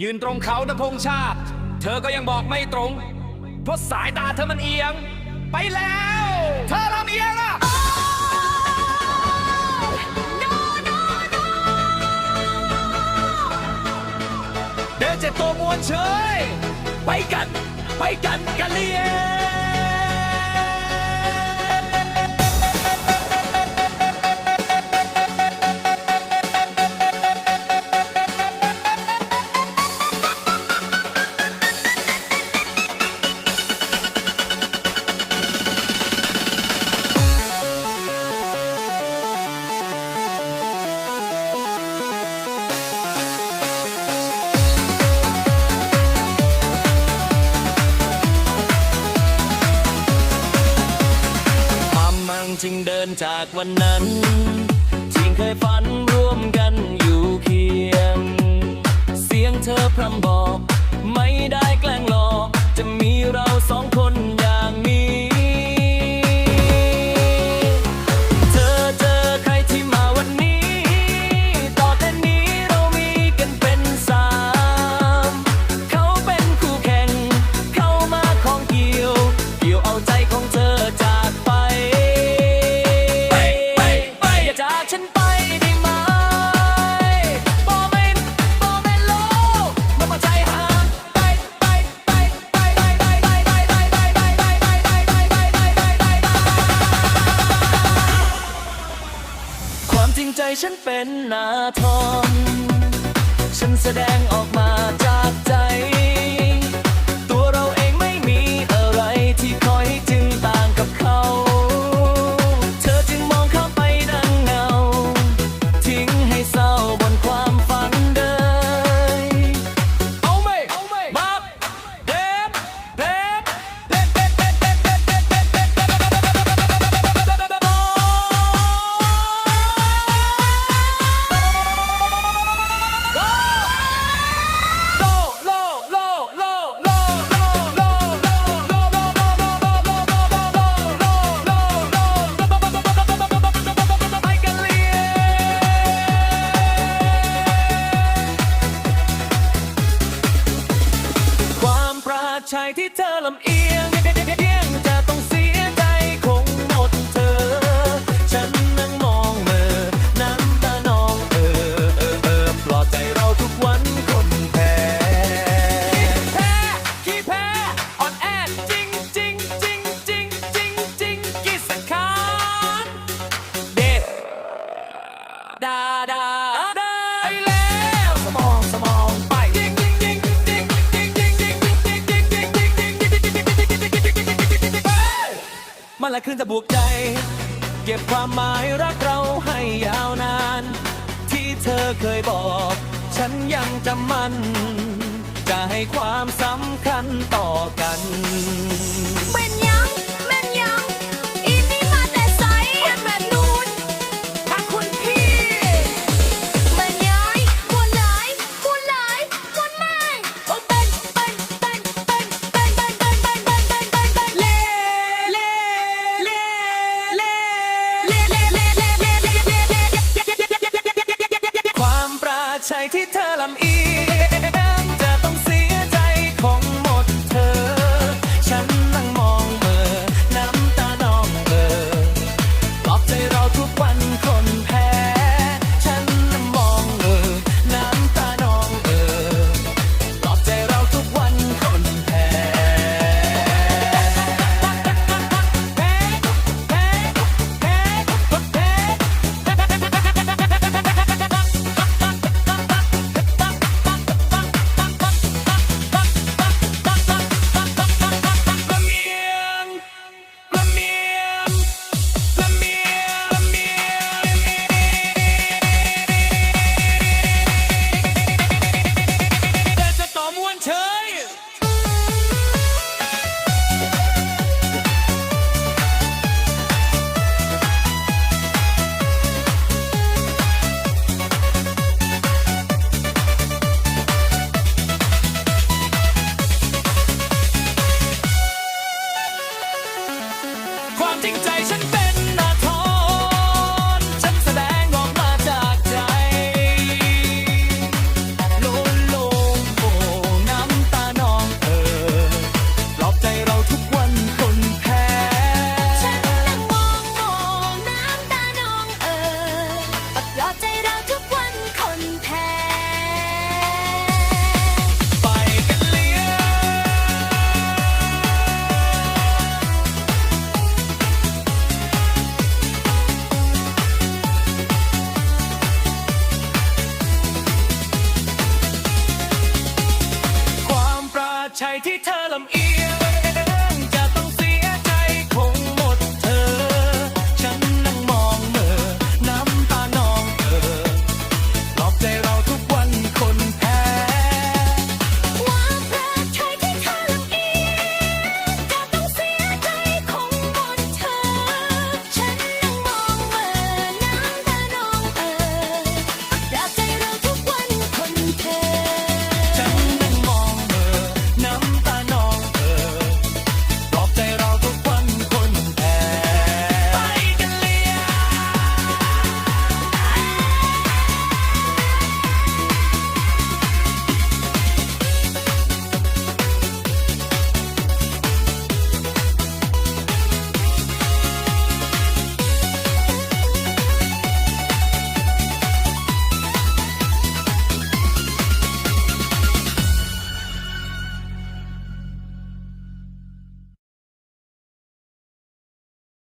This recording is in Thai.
ยืนตรงเขาณพงชาติ เธอก็ยังบอกไม่ตรง เพราะสายตาเธอมันเอียง ไปแล้ว เธอลำเอียงอะเดินเจ็ดตัวมวนเฉย ไปกัน ไปกันกะเลีย นจากวันนั้นที่เคยฝันร่วมกันอยู่เคียง เสียงเธอพร่ำบอก ริงใจฉันเป็นนาทอมฉันแสดงออกมาจากใจ ปราชัยที่เธอลำเอียงจะต้องเสียใจคงหมดเธอ ฉันนั่งมองเมอน้ำตานองเออเออเออปลอบใจเราทุกวันคนแพ้แพ้ขี้แพ้อ่อนแอจริงจริงจริงจริงจริงจริงกิสังขารเด็ดดาดา มันละคืนจะบวกใจ เก็บความหมายรักเราให้ยาวนาน ที่เธอเคยบอก ฉันยังจำมัน จะให้ความสำคัญต่อกัน ใจที่เธอลำอีย